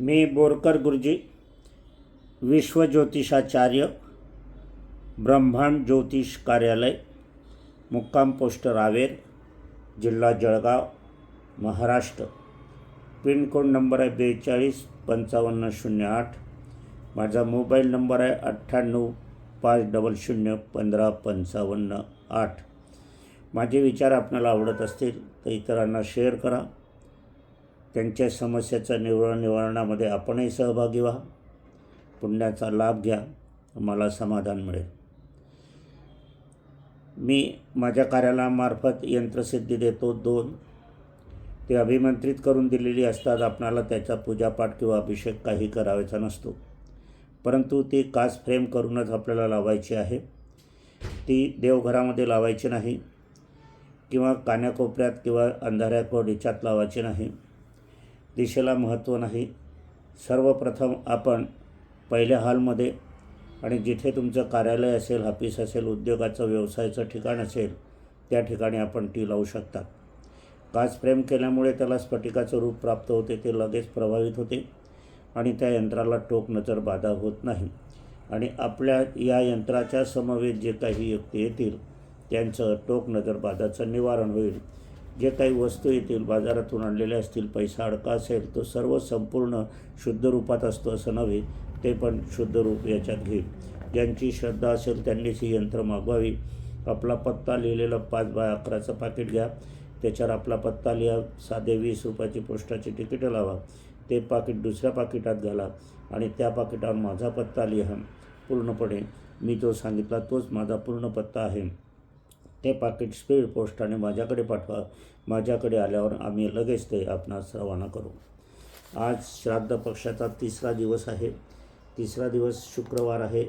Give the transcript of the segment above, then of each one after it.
मी बोरकर गुरुजी विश्वज्योतिषाचार्य ब्रह्मांड ज्योतिष कार्यालय मुक्काम पोस्ट रावेर जिल्हा जळगाव महाराष्ट्र. पिनकोड नंबर आहे बेचाळीस पंचावन्न शून्य आठ. माझा मोबाईल नंबर आहे अठ्ठ्याण्णव पाच डबल शून्य पंधरा पंचावन्न आठ. माझे विचार आपल्याला आवडत असतील तर इतरांना शेअर करा. त्यांच्या समस्याच्या निवार निवारणामध्ये आपणही सहभागी व्हा. पुण्याचा लाभ घ्या. मला समाधान मिळेल. मी माझ्या कार्यालयामार्फत यंत्रसिद्धी देतो दोन. ते अभिमंत्रित करून दिलेली असतात. आपणाला त्याचा पूजापाठ किंवा अभिषेक काही करावायचा नसतो. परंतु ती काच फ्रेम करूनच आपल्याला लावायची आहे. ती देवघरामध्ये लावायची नाही किंवा कान्याकोपऱ्यात किंवा अंधाऱ्या कोडीच्यात लावायची नाही. दिशेला महत्त्व नाही. सर्वप्रथम आपण पहिल्या हॉलमध्ये आणि जिथे तुमचं कार्यालय असेल ऑफिस असेल उद्योगाचं व्यवसायाचं ठिकाण असेल त्या ठिकाणी आपण ती लावू शकता. काच प्रेम केल्यामुळे त्याला स्फटिकाचं रूप प्राप्त होते ते लगेच प्रभावित होते आणि त्या यंत्राला टोक नजर बाधा होत नाही. आणि आपल्या या यंत्राच्या समवेत जे काही व्यक्ती येतील त्यांचं टोक नजर बाधाचं निवारण होईल. जे काही वस्तू येतील बाजारातून आणलेल्या असतील पैसा अडका असेल तो सर्व संपूर्ण शुद्ध रूपात असतो असं नव्हे ते पण शुद्ध रूप याच्यात घेईल. ज्यांची श्रद्धा असेल त्यांनीच ही यंत्र मागवावी. आपला पत्ता लिहिलेलं पाच बाय अकराचं पाकिट घ्या. त्याच्यावर आपला पत्ता लिहा साधे वीस रुपयाची पोस्टाची तिकीटं लावा. ते पाकिट दुसऱ्या पाकिटात घाला आणि त्या पाकिटावर माझा पत्ता लिहा. पूर्णपणे मी जो सांगितला तोच माझा पूर्ण पत्ता आहे. ते पाकिट स्पीड पोस्टाने माझ्याकडे पाठवा. माझ्याकडे आल्यावर आम्ही लगेच ते आपणास रवाना करू. आज श्राद्ध पक्षाचा तिसरा दिवस आहे. तिसरा दिवस शुक्रवार आहे.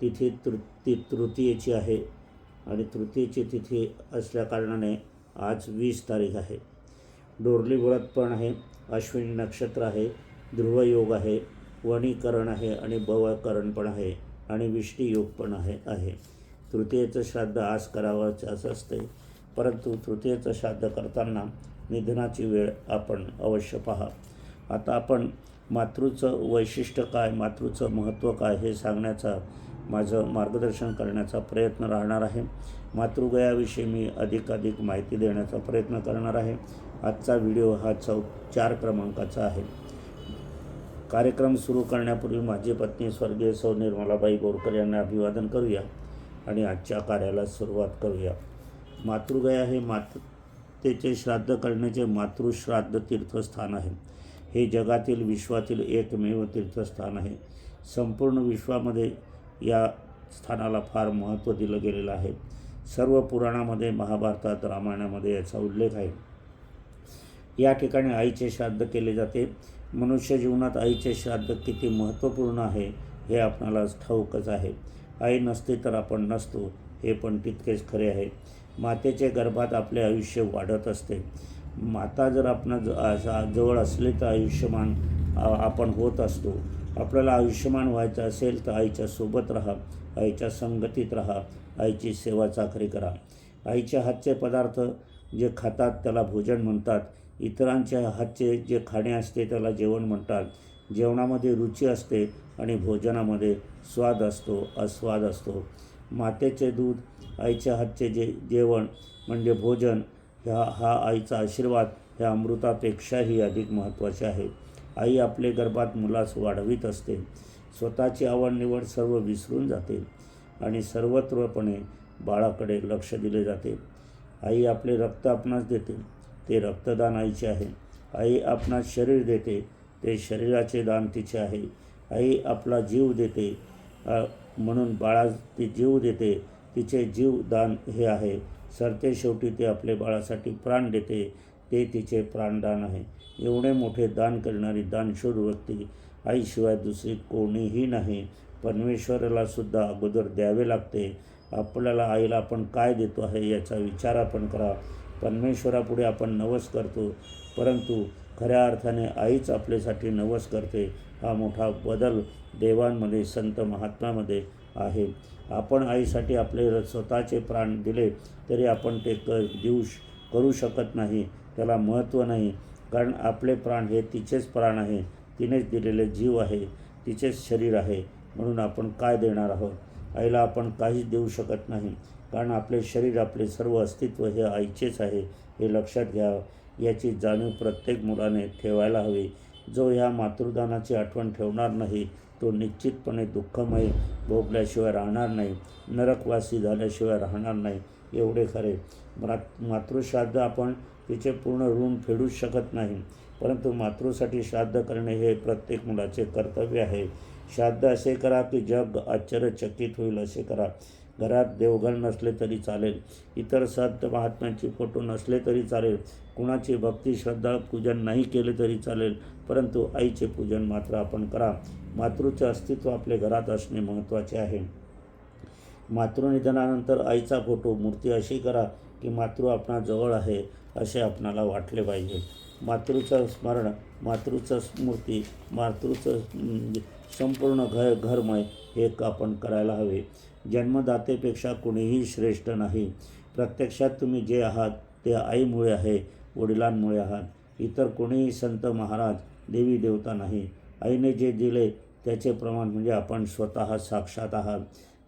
तिथी तृ ती तृतीयेची आहे. आणि तृतीयेची तिथी असल्याकारणाने आज वीस तारीख आहे. डोरली व्रत पण आहे. अश्विनी नक्षत्र आहे. ध्रुवयोग आहे. वणीकरण आहे. आणि बवकरण पण आहे. आणि विष्टीयोग पण आहे आहे. तृतीयेचं श्राद्ध आज करावंच असं असते परंतु तृतीयेचं श्राद्ध करताना निधनाची वेळ आपण अवश्य पहा. आता आपण मातृचं वैशिष्ट्य काय मातृचं महत्त्व काय हे सांगण्याचा माझं मार्गदर्शन करण्याचा प्रयत्न राहणार आहे. मातृगयाविषयी मी अधिकाधिक माहिती देण्याचा प्रयत्न करणार आहे. आजचा व्हिडिओ हा चौ चार क्रमांकाचा आहे. कार्यक्रम सुरू करण्यापूर्वी माझी पत्नी स्वर्गीय सौ निर्मलाबाई बोरकर यांना अभिवादन करूया. आणि आजच्या कार्याला सुरुवात करूया. मातृगया हे मातेचे श्राद्ध करण्याचे मातृश्राद्ध तीर्थस्थान आहे. हे जगातील विश्वातील एकमेव तीर्थस्थान आहे. संपूर्ण विश्वामध्ये या स्थानाला फार महत्त्व दिलं गेलेलं आहे. सर्व पुराणामध्ये महाभारतात रामायणामध्ये याचा उल्लेख आहे. या ठिकाणी आईचे श्राद्ध केले जाते. मनुष्य जीवनात आईचे श्राद्ध किती महत्त्वपूर्ण आहे हे आपणाला ठाऊकच आहे. आई नसते तर आपण नसतो हे पण तितकेच खरे आहे. मातेचे गर्भात आपले आयुष्य वाढत असते. माता जर आपण जवळ असले तर आयुष्यमान आपण होत असतो. आपल्याला आयुष्यमान व्हायचं असेल तर आईच्या सोबत राहा आईच्या संगतीत राहा आईची सेवा चाकरी करा. आईच्या हातचे पदार्थ जे खातात त्याला भोजन म्हणतात. इतरांच्या हातचे जे खाणे असते त्याला जेवण म्हणतात. जेवणामध्ये रुची असते आणि भोजनामध्ये स्वाद असतो अस्वाद असतो. मातेचे दूध आईच्या हातचे जे जेवण म्हणजे भोजन ह्या हा आईचा आशीर्वाद ह्या अमृतापेक्षाही अधिक महत्त्वाचे आहे. आई आपले गर्भात मुलास वाढवीत असते. स्वतःची आवड निवड सर्व विसरून जाते आणि सर्वत्रपणे बाळाकडे लक्ष दिले जाते. आई आपले रक्त आपणास देते. ते रक्तदान आईचे आहे. आई आपणास शरीर देते. ते शरीराचे दान तिचे आहे. आई आपला जीव देते. म्हणून बाळा ती जीव देते. तिचे जीव दान हे आहे. सरते शेवटी ते आपले बाळासाठी प्राण देते. ते तिचे प्राणदान आहे. एवढे मोठे दान करणारी दानशूर व्यक्ती आईशिवाय दुसरी कोणीही नाही. परमेश्वराला सुद्धा अगोदर द्यावे लागते. आपल्याला आईला आपण काय देतो आहे याचा विचार आपण करा. परमेश्वरापुढे आपण नवस करतो. परंतु खऱ्या अर्थाने आईच आपल्यासाठी नवस करते हा मोठा बदल देवांमध्ये संत महात्म्यामध्ये आहे. आपण आईसाठी आपले स्वतःचे प्राण दिले तरी आपण ते क देऊ करू शकत नाही. त्याला महत्त्व नाही. कारण आपले प्राण हे तिचेच प्राण आहे. तिनेच दिलेले जीव आहे. तिचेच शरीर आहे. म्हणून आपण काय देणार आहोत? आईला आपण काहीच देऊ शकत नाही. कारण आपले शरीर आपले सर्व अस्तित्व हे आईचेच आहे हे लक्षात घ्या. याची जाणीव प्रत्येक मुलाने ठेवायला हवी. जो ह्या मातृदानाची आठवण ठेवणार नाही तो निश्चितपणे दुःखमय भोगल्याशिवाय राहणार नाही नरकवासी झाल्याशिवाय राहणार नाही. एवढे खरे. मातृश्राद्ध आपण तिचे पूर्ण ऋण फेडूच शकत नाही परंतु मातृसाठी श्राद्ध करणे हे प्रत्येक मुलाचे कर्तव्य आहे. श्राद्ध असे करा की जग आश्चर्यचकित होईल असे करा. घरात देवघर नसले तरी चालेल. इतर संत महात्म्यांचे फोटो नसले तरी चालेल. कुणाची भक्ती श्रद्धा पूजन नाही केले तरी चालेल. परंतु आईचे पूजन मात्र आपण करा. मातृचे अस्तित्व आपल्या घरात असणे महत्त्वाचे आहे. मातृनिधनानंतर आईचा फोटो मूर्ती अशी करा की मातृ आपणा जवळ आहे असे आपणाला वाटले पाहिजे. मातृचं स्मरण मातृचं स्मृती मातृचं म्हणजे संपूर्ण घर घरमय हे आपण करायला हवे. जन्मदातेपेक्षा कुणीही श्रेष्ठ नाही. प्रत्यक्षात तुम्ही जे आहात ते आईमुळे आहे वडिलांमुळे आहात. इतर कोणीही संत महाराज देवी देवता नाही. आईने जे दिले त्याचे प्रमाण म्हणजे आपण स्वतः साक्षात आहात.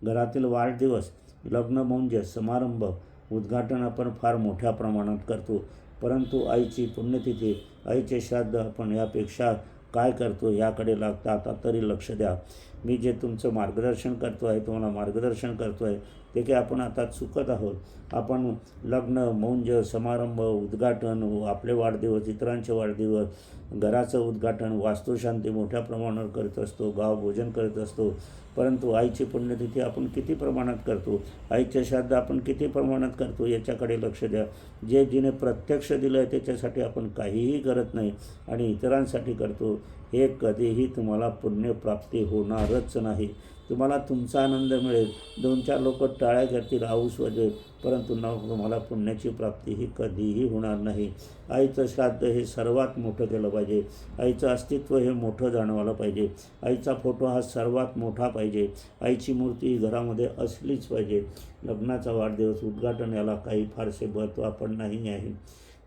घरातील वाढदिवस लग्न मौंज समारंभ उद्घाटन आपण फार मोठ्या प्रमाणात करतो. परंतु आईची पुण्यतिथी आईचे श्राद्ध आपण यापेक्षा काय करतो याकडे लागता आता तरी लक्ष द्या. मी जे तुमचं मार्गदर्शन करतो आहे तुम्हाला मार्गदर्शन करतो आहे ते काही आपण आता चुकत आहोत? आपण लग्न मौंज समारंभ उद्घाटन आपले वाढदिवस इतरांचे वाढदिवस घराचं उद्घाटन वास्तुशांती मोठ्या प्रमाणावर करत असतो गाव भोजन करत असतो परंतु आईची पुण्यतिथी आपण किती प्रमाणात करतो? आईच्या श्राद्ध आपण किती प्रमाणात करतो? याच्याकडे लक्ष द्या. जे जिने प्रत्यक्ष दिलं आहे त्याच्यासाठी आपण काहीही करत नाही आणि इतरांसाठी करतो. हे कधीही तुम्हाला पुण्यप्राप्ती होणार होणारच नाही. तुम्हाला तुमचा आनंद मिळेल. दोन चार लोक टाळ्या करतील आऊस वाजेल परंतु न तुम्हाला पुण्याची प्राप्ती ही कधीही होणार नाही. आईचं श्राद्ध हे सर्वात मोठं केलं पाहिजे. आईचं अस्तित्व हे मोठं जाणवायला पाहिजे. आईचा फोटो हा सर्वात मोठा पाहिजे. आईची मूर्ती ही घरामध्ये असलीच पाहिजे. लग्नाचा वाढदिवस उद्घाटन याला काही फारसे महत्त्व आपण नाही आहे.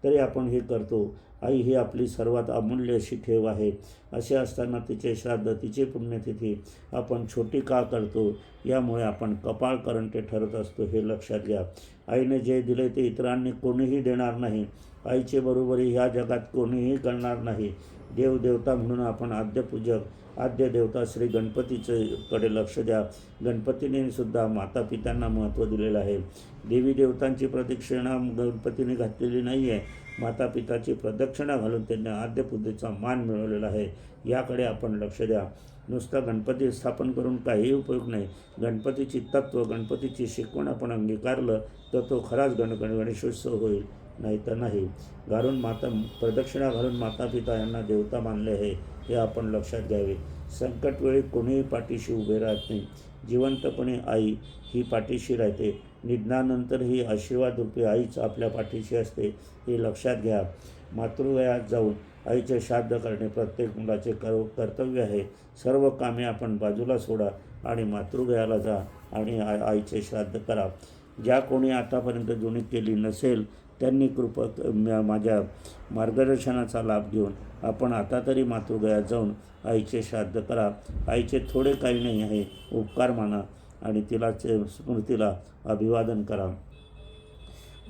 तरी आपण हे करतो. आई ही आपली सर्वात अमूल्य अशी ठेव आहे. असे असताना तिचे श्राद्ध तिची पुण्यतिथी आपण छोटी का करतो? यामुळे आपण कपाळ करंटे ठरत असतो हे लक्षात घ्या. आईने जे दिले ते इतरांनी कोणीही देणार नाही. आईचे बरोबरी ह्या जगात कोणीही करणार नाही. देवदेवता म्हणून आपण आद्यपूजक आद्य देवता श्री गणपतीचे कडे लक्ष द्या. गणपतीने सुद्धा माता पित्यांना महत्त्व दिलेलं आहे. देवी देवतांची प्रदक्षिणा गणपतीने घातलेली नाही आहे माता पिताची प्रदक्षिणा घालून त्यांनी आद्यपूजेचा मान मिळवलेला आहे. याकडे आपण लक्ष द्या. नुसतं गणपती स्थापन करून काहीही उपयोग नाही. गणपतीची तत्त्व गणपतीची शिकवण आपण अंगीकारलं तर तो खराच गण गण गणेशोत्सव होईल. नाही तर नाही. घालून माता प्रदक्षिणा घालून माता पिता यांना देवता मानले आहे. हे आपण लक्षात घ्यावे. संकटवेळी कोणीही पाठीशी उभे राहत नाही. जिवंतपणे आई ही पाठीशी राहते. निधनानंतर ही आशीर्वाद रूपी आईच आपल्या पाठीशी असते हे लक्षात घ्या. मातृवयात जाऊन आईचे श्राद्ध करणे प्रत्येक मुलाचे कर कर्तव्य आहे. सर्व कामे आपण बाजूला सोडा आणि मातृगयाला जा आणि आईचे श्राद्ध करा. ज्या कोणी आतापर्यंत जुनी केली नसेल त्यांनी कृपा माझ्या मार्गदर्शनाचा लाभ घेऊन आपण आता तरी मातृगयात जाऊन आईचे श्राद्ध करा. आईचे थोडे काही नाही आहे उपकार माना आणि तिला स्मृतीला अभिवादन करा.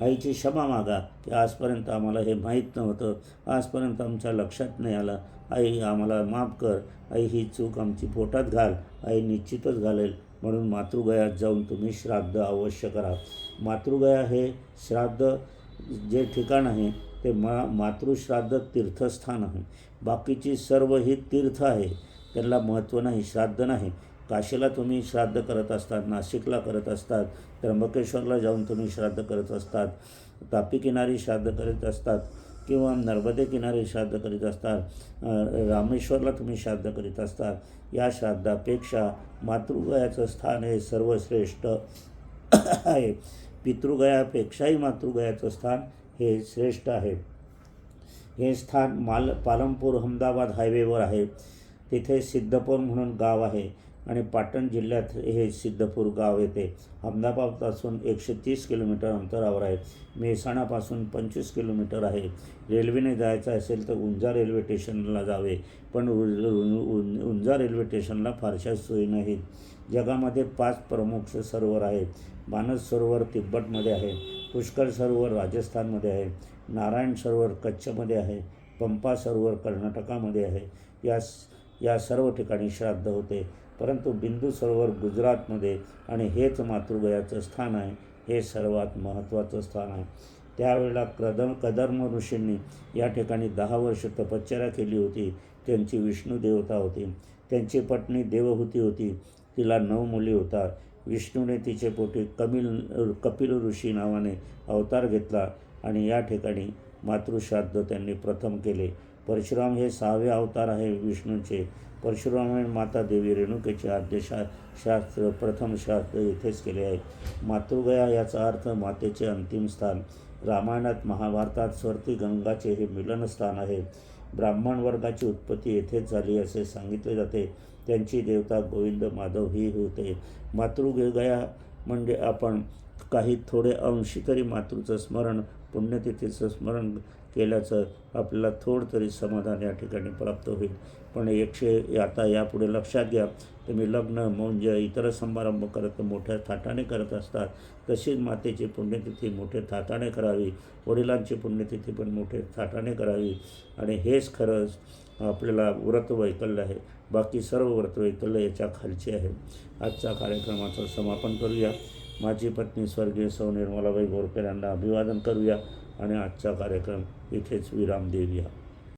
आईची क्षमा मागा की आजपर्यंत आम्हाला हे माहीत नव्हतं. आजपर्यंत आमच्या लक्षात नाही आलं. आई आम्हाला माफ कर. आई ही चूक आमची पोटात घाल. आई निश्चितच घालेल. म्हणून मातृगयात जाऊन तुम्ही श्राद्ध अवश्य करा. मातृगया हे श्राद्ध जे ठिकाण आहे ते मा मातृश्राद्ध तीर्थस्थान आहे. बाकीची सर्व ही तीर्थ आहे. त्यांना महत्त्व नाही श्राद्ध नाही. काशीला तुम्ही श्राद्ध करत असतात नाशिकला करत असतात त्र्यंबकेश्वरला जाऊन तुम्ही श्राद्ध करत असतात तापी किनारी श्राद्ध करत असतात किंवा नर्मदे किनारी श्राद्ध करीत असतात रामेश्वरला तुम्ही श्राद्ध करीत असतात. या श्राद्धापेक्षा मातृगयाचं स्थान हे सर्वश्रेष्ठ आहे. पितृगयापेक्षाही मातृगयाचं स्थान हे श्रेष्ठ आहे. हे स्थान माल पालमपूर अहमदाबाद हायवेवर आहे. तिथे सिद्धपूर म्हणून गाव आहे आणि पाटण जिल्ह्यात हे सिद्धपूर गाव येते. अहमदाबादपासून एकशे तीस किलोमीटर अंतरावर आहे. मेहसाणापासून पंचवीस किलोमीटर आहे. रेल्वेने जायचं असेल तर उंजा रेल्वे स्टेशनला जावे पण उंजा रेल्वे स्टेशनला फारशा सोयी नाहीत. जगामध्ये पाच प्रमुख सरोवर आहेत. मानस सरोवर तिब्बतमध्ये आहे पुष्कर सरोवर राजस्थानमध्ये आहे नारायण सरोवर कच्छमध्ये आहे पंपा सरोवर कर्नाटकामध्ये आहे. या या सर्व ठिकाणी श्राद्ध होते. परंतु बिंदू सरोवर गुजरातमध्ये आणि हेच मातृगयाचं स्थान आहे हे सर्वात महत्त्वाचं स्थान आहे. त्यावेळेला कदम कदर्म ऋषींनी या ठिकाणी दहा वर्ष तपश्चर्या केली होती. त्यांची विष्णू देवता होती. त्यांची पत्नी देवहूती होती. तिला नऊ मुली होतात. विष्णूने तिचे पोटी कमिल कपिल ऋषी नावाने अवतार घेतला आणि या ठिकाणी मातृश्राद्ध त्यांनी प्रथम केले. परशुराम हे सहावे अवतार आहे विष्णूचे. परशुराम माता देवी रेणुकेचे आद्य शा शास्त्र प्रथम शास्त्र येथेच केले आहे. मातृगया याचा अर्थ मातेचे अंतिम स्थान. रामायणात महाभारतात स्वर्ती गंगाचे हे मिलनस्थान आहे. ब्राह्मण वर्गाची उत्पत्ती येथेच झाली असे सांगितले जाते. त्यांची देवता गोविंद माधव ही होते. मातृगया म्हणजे आपण. काही थोडे अंशी तरी मातृचं स्मरण पुण्यतिथीचं स्मरण केल्याचं आपल्याला थोडं तरी समाधान या ठिकाणी प्राप्त होईल. पण एकशे आता यापुढे लक्षात घ्या. तुम्ही लग्न मौंज इतर समारंभ करत मोठ्या थाटाने करत असतात. तशीच मातेची पुण्यतिथी मोठे थाटाने करावी. वडिलांची पुण्यतिथी पण मोठे थाटाने करावी. आणि हेच खरंच आपल्याला व्रत वैकल्य आहे. बाकी सर्व व्रत वैकल्य याच्या खालचे आहे. आजच्या कार्यक्रमाचं समापन करूया. माझी पत्नी स्वर्गीय सौ निर्मलाबाई बोरकर यांना अभिवादन करूया. आणि आजचा कार्यक्रम इथेच विराम देऊया.